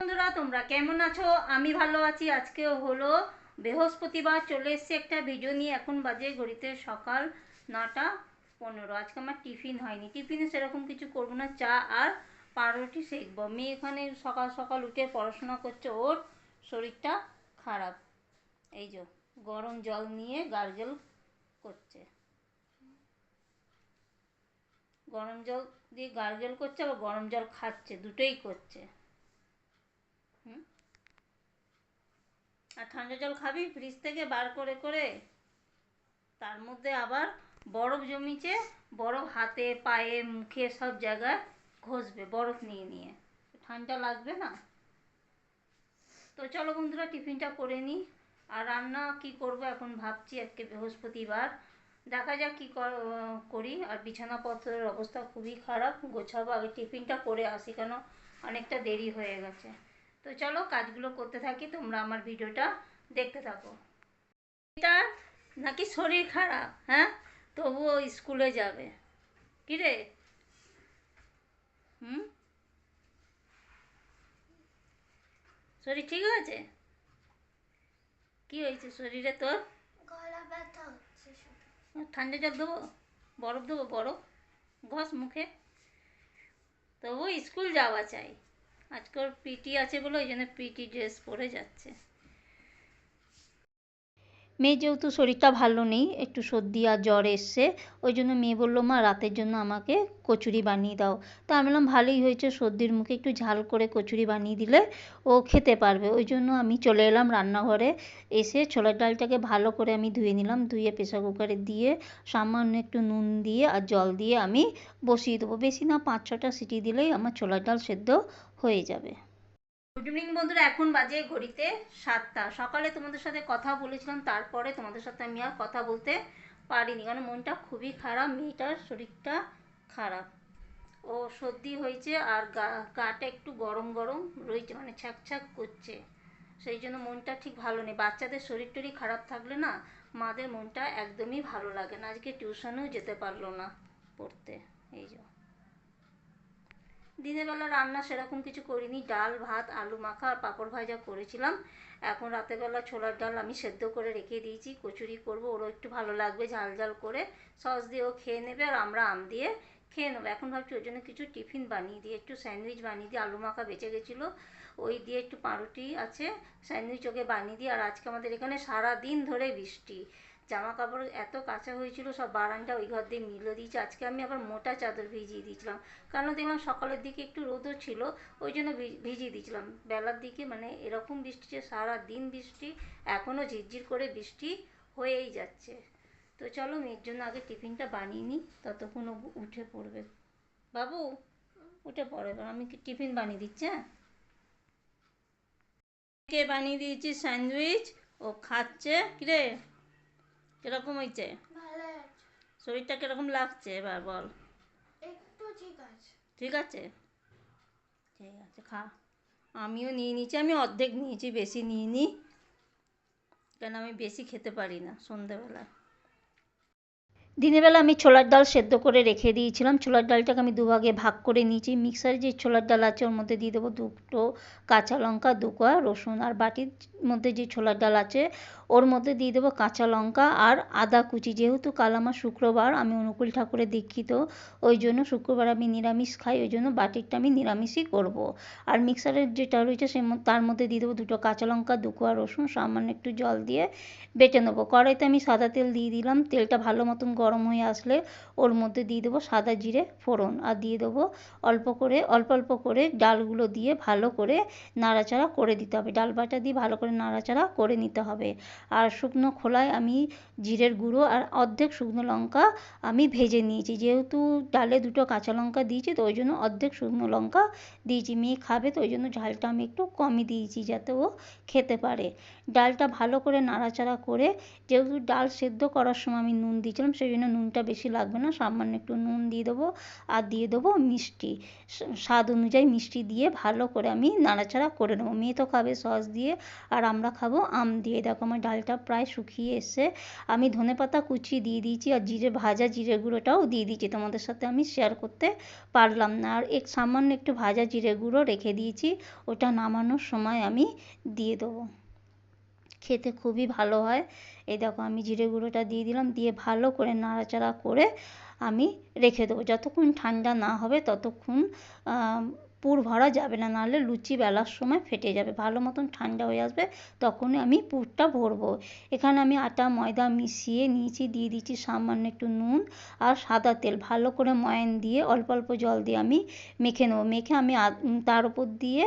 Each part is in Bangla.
বন্ধুরা, তোমরা কেমন আছো? আমি ভালো আছি। আজকে হলো বৃহস্পতিবার, চলে এসেছি একটা ভিডিও নিয়ে। এখন বাজে ঘড়িতে সকাল নটা পনেরো। আজকে আমার টিফিন হয়নি। টিফিনে সেরকম কিছু করব না। চা আর পাউরুটি সেকবো। মেয়ে এখানে সকাল সকাল উঠে পড়াশোনা করছে। ওর শরীরটা খারাপ। এই যে, গরম জল নিয়ে গার্গেল করছে। গরম জল দিয়ে গার্গেল করছে, আবার গরম জল খাচ্ছে। দুটোই করছে হুম আর ঠান্ডা জল খাবি ফ্রিজ থেকে বার করে করে তার মধ্যে আবার বরফ জমিছে, বরফ হাতে, পায়ে, মুখে সব জায়গায় ঘষবে, বরফ নিয়ে নিয়ে। ঠান্ডা লাগবে না? তো চলো বন্ধুরা, টিফিনটা করে নিই। আর রান্না কি করব এখন ভাবছি, আজকে বৃহস্পতিবার। দেখা যাক কী, করি। আর বিছানাপত্রের অবস্থা খুবই খারাপ, গোছাবো, আগে টিফিনটা করে আসি কেন? অনেকটা দেরি হয়ে গেছে। তো চলো কাজগুলো করতে থাকি তোমরা আমার ভিডিওটা দেখতে থাকো। এটা নাকি শরীর খারাপ হ্যাঁ? তবুও স্কুলে যাবে। কি রে? হুম? শরীর ঠিক আছে? কি হয়েছে শরীরে তোর? গলা ব্যথা হচ্ছে ঠান্ডা জল দেবো? বরফ দেবো? বরফ? ঘষ মুখে। তবু স্কুল যাওয়া চাই। আজকে ওর পিটি আছে বলে ওই জন্য পিটি ড্রেস পরে যাচ্ছে। মেয়ে যেহেতু শরীরটা ভালো নেই, একটু সর্দি আর জ্বর এসছে, ওই জন্য মেয়ে বলল, মা, রাতের জন্য আমাকে কচুরি বানিয়ে দাও। তা আমি বললাম, ভালোই হয়েছে, সর্দির মুখে একটু ঝাল করে কচুরি বানিয়ে দিলে ও খেতে পারবে। ওই জন্য আমি চলে এলাম রান্নাঘরে, এসে ছোলার ডালটাকে ভালো করে আমি ধুয়ে নিলাম, ধুয়ে প্রেসার কুকারে দিয়ে সামান্য একটু নুন দিয়ে আর জল দিয়ে আমি বসিয়ে দেবো। বেশি না, পাঁচ ছটা সিটি দিলেই আমার ছোলার ডাল সেদ্ধ হয়ে যাবে। গুড ইভিনিং বন্ধুরা, এখন বাজে ঘড়িতে সাতটা। সকালে তোমাদের সাথে কথা বলেছিলাম, তারপরে তোমাদের সাথে আমি আর কথা বলতে পারিনি, কারণ মনটা খুবই খারাপ, মেয়েটার শরীরটা খারাপ। ও সর্দি হয়েছে আর গা, গাটা একটু গরম গরম রয়েছে মানে ছ্যাক ছ্যাক করছে। সেই জন্য মনটা ঠিক ভালো নেই। বাচ্চাদের শরীর টরীর খারাপ থাকলে না, মাদের মনটা একদমই ভালো লাগে না। আজকে টিউশনেও যেতে পারল না পড়তে, এই যে। দিনের বেলা রান্না সেরকম কিছু করিনি। ডাল, ভাত, আলু মাখা আর পাঁপড় ভাজা করেছিলাম। এখন রাতের বেলা ছোলার ডাল আমি সেদ্ধ করে রেখে দিয়েছি। কচুরি করব, ওরও একটু ভালো লাগবে ঝাল ঝাল করে। সস দিয়ে ও খেয়ে নেবে আর আমরা আম দিয়ে খেয়ে নেব। এখন ভাবছি ওই জন্য কিছু টিফিন বানিয়ে দিই। একটু স্যান্ডউইচ বানিয়ে দিই। আলু মাখা বেঁচে গেছিল। ওই দিয়ে একটু পাউরুটি আছে, স্যান্ডউইচ ওকে বানিয়ে দিই। আর আজকে আমাদের এখানে সারা দিন ধরে বৃষ্টি। জামা কাপড় এত কাঁচা হয়েছিল, সব বারান্দা ওই ঘর দিয়ে মিলে দিয়েছে। আজকে আমি আবার মোটা চাদর ভিজিয়ে দিয়েছিলাম। কারণ দেখলাম সকালের দিকে একটু রোদও ছিল, ওই জন্য ভিজিয়ে দিয়েছিলাম। বেলার দিকে মানে এরকম বৃষ্টি যে সারা দিন বৃষ্টি এখনও ঝিরঝির করে বৃষ্টি হয়েই যাচ্ছে। তো চলো মেয়ের জন্য আগে টিফিনটা বানিয়ে নিই, ততক্ষণ উঠে পড়বে। বাবু, উঠে পড়ে, এবার আমি কি টিফিন বানিয়ে দিচ্ছি হ্যাঁ? কে বানিয়ে দিয়েছি স্যান্ডউইচ? ও খাচ্ছে, কিরে? কীরকম হয়েছে? শরীরটা কীরকম লাগছে? এবার বল। একটু ঠিক আছে। ঠিক আছে? ঠিক আছে খা। আমিও নিয়ে নিয়েছি আমি অর্ধেক নিয়েছি বেশি নিয়ে নিই কেন আমি বেশি খেতে পারি না সন্ধেবেলা দিনের বেলা আমি ছোলার ডাল সেদ্ধ করে রেখে দিয়েছিলাম। ছোলার ডালটাকে আমি দুভাগে ভাগ করে নিয়েছি। মিক্সারে যে ছোলার ডাল আছে, ওর মধ্যে দিয়ে দেবো দুটো কাঁচা লঙ্কা, দু কোয়া রসুন আর বাটির মধ্যে যে ছোলার ডাল আছে, ওর মধ্যে দিয়ে দেবো কাঁচা লঙ্কা আর আদা কুচি। যেহেতু কাল আমার শুক্রবার, আমি অনুকূল ঠাকুরের দীক্ষিত, ওই জন্য শুক্রবার আমি নিরামিষ খাই, ওই জন্য বাটিরটা আমি নিরামিষই করব। আর মিক্সারের যেটা রয়েছে, সে তার মধ্যে দিয়ে দেবো দুটো কাঁচা লঙ্কা, দু কোয়া রসুন, সামান্য একটু জল দিয়ে বেটে নেব। কড়াইতে আমি সাদা তেল দিয়ে দিলাম। তেলটা ভালো মতন গরম হয়ে আসলে ওর মধ্যে দিয়ে দেবো সাদা জিরে ফোড়ন আর দিয়ে দেবো অল্প করে, অল্প অল্প করে ডালগুলো দিয়ে ভালো করে নাড়াচাড়া করে দিতে হবে। ডাল বাটা দিয়ে ভালো করে নাড়াচাড়া করে নিতে হবে। আর শুকনো খোলায় আমি জিরের গুঁড়ো আর অর্ধেক শুকনো লঙ্কা আমি ভেজে নিয়েছি। যেহেতু ডালে দুটো কাঁচা লঙ্কা দিয়েছি, তো ওই জন্য অর্ধেক শুকনো লঙ্কা দিয়েছি। মেয়ে খাবে, তো ওই জন্য ঝালটা আমি একটু কমই দিয়েছি যাতে ও খেতে পারে। ডালটা ভালো করে নাড়াচাড়া করে, যেহেতু ডাল সেদ্ধ করার সময় আমি নুন দিয়েছিলাম, সেই জন্য নুনটা বেশি লাগবে না, সামান্য একটু নুন দিয়ে দেবো আর দিয়ে দেবো মিষ্টি। স্বাদ অনুযায়ী মিষ্টি দিয়ে ভালো করে আমি নাড়াচাড়া করে নেব। মেয়ে তো খাবে সস দিয়ে আর আমরা খাব আম দিয়ে। দেখো আমার ডালটা প্রায় শুকিয়ে এসে আমি ধনেপাতা কুচি দিয়ে দিয়েছি আর জিরে, ভাজা জিরে গুঁড়োটাও দিয়ে দিয়েছি। তোমাদের সাথে আমি শেয়ার করতে পারলাম না। আর এক, সামান্য একটু ভাজা জিরে গুঁড়ো রেখে দিয়েছি। ওটা নামানোর সময় আমি দিয়ে দেবো। খেতে খুবই ভালো হয়। এই দেখো আমি জিরে গুঁড়োটা দিয়ে দিলাম, দিয়ে ভালো করে নাড়াচাড়া করে আমি রেখে দেবো। যতক্ষণ ঠান্ডা না হবে ততক্ষণ পুর ভরা যাবে না, নাহলে লুচি বেলার সময় ফেটে যাবে। ভালো মতন ঠান্ডা হয়ে আসবে, তখনই আমি পুরটা ভরবো। এখানে আমি আটা, ময়দা মিশিয়ে নিয়েছি, দিয়ে দিচ্ছি সামান্য একটু নুন আর সাদা তেল। ভালো করে ময়ান দিয়ে অল্প অল্প জল দিয়ে আমি মেখে নেব। মেখে আমি তার উপর দিয়ে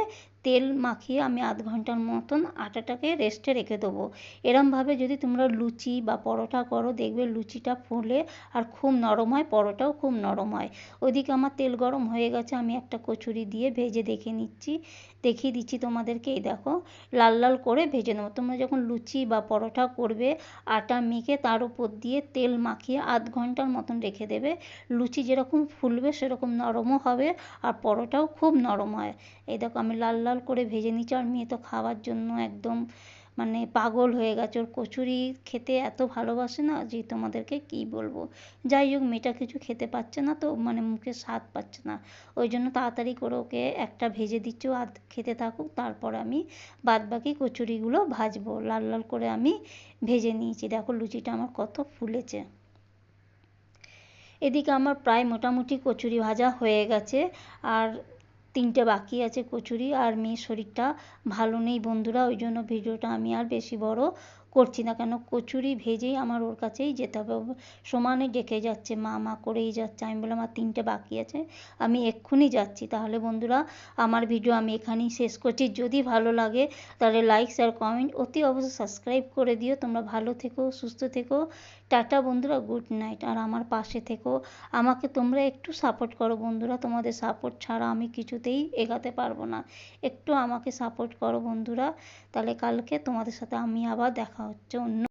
তেল মাখিয়ে আমি আধ ঘণ্টার মতন আটাটাকে রেস্টে রেখে দেবো। এরমভাবে যদি তোমরা লুচি বা পরোটা করো, দেখবে লুচিটা ফুলে আর খুব নরম হয়, পরোটাও খুব নরম হয়। ওদিকে আমার তেল গরম হয়ে গেছে, আমি একটা কচুরি দিয়ে ভেজে দেখে নিচ্ছি। দেখিয়ে দিচ্ছি তোমাদেরকে, এই দেখো, লাল লাল করে ভেজে নেব। তোমরা যখন লুচি বা পরোটা করবে, আটা মেখে তার উপর দিয়ে তেল মাখিয়ে আধ ঘণ্টার মতন রেখে দেবে। লুচি যেরকম ফুলবে, সেরকম নরমও হবে আর পরোটাও খুব নরম হয়। এই দেখো, আমি লাল লাল করে ভেজে নিচ্ছি আর মেয়ে তো খাওয়ার জন্য একদম মানে পাগল হয়ে গেছে। ওর কচুরি খেতে এত ভালোবাসে না যে তোমাদেরকে কি বলব? যাই হোক, মেয়েটা কিছু খেতে পাচ্ছে না তো মানে মুখে স্বাদ পাচ্ছে না। ওই জন্য তাড়াতাড়ি করে ওকে একটা ভেজে দিচ্ছি আর খেতে থাকুক। তারপর আমি বাদ বাকি কচুরিগুলো ভাজবো। লাল লাল করে আমি ভেজে নিয়েছি। দেখো লুচিটা আমার কত ফুলেছে। এদিকে আমার প্রায় মোটামুটি কচুরি ভাজা হয়ে গেছে। আর তিনটে বাকি আছে কচুরি আর মেয়ের শরীরটা ভালো নেই বন্ধুরা, ওই জন্য ভিডিওটা আমি আর বেশি বড় করছি না। কেন কচুরি ভেজেই আমার ওর কাছেই যেতে হবে। সমানে ডেকে যাচ্ছে, মা মা করেই যাচ্ছে। আমি বললাম, আর তিনটে বাকি আছে, আমি এক্ষুনি যাচ্ছি। তাহলে বন্ধুরা, আমার ভিডিও আমি এখানেই শেষ করছি। যদি ভালো লাগে, তাহলে লাইক শেয়ার কমেন্ট অতি অবশ্যই সাবস্ক্রাইব করে দিও। তোমরা ভালো থেকো, সুস্থ থেকো। টাটা বন্ধুরা, গুড নাইট। আর আমার পাশে থেকো। আমাকে তোমরা একটু সাপোর্ট করো বন্ধুরা। তোমাদের সাপোর্ট ছাড়া আমি কিছুতেই এগাতে পারব না। একটু আমাকে সাপোর্ট করো বন্ধুরা। তাহলে কালকে তোমাদের সাথে আমি আবার দেখা হচ্ছে অন্য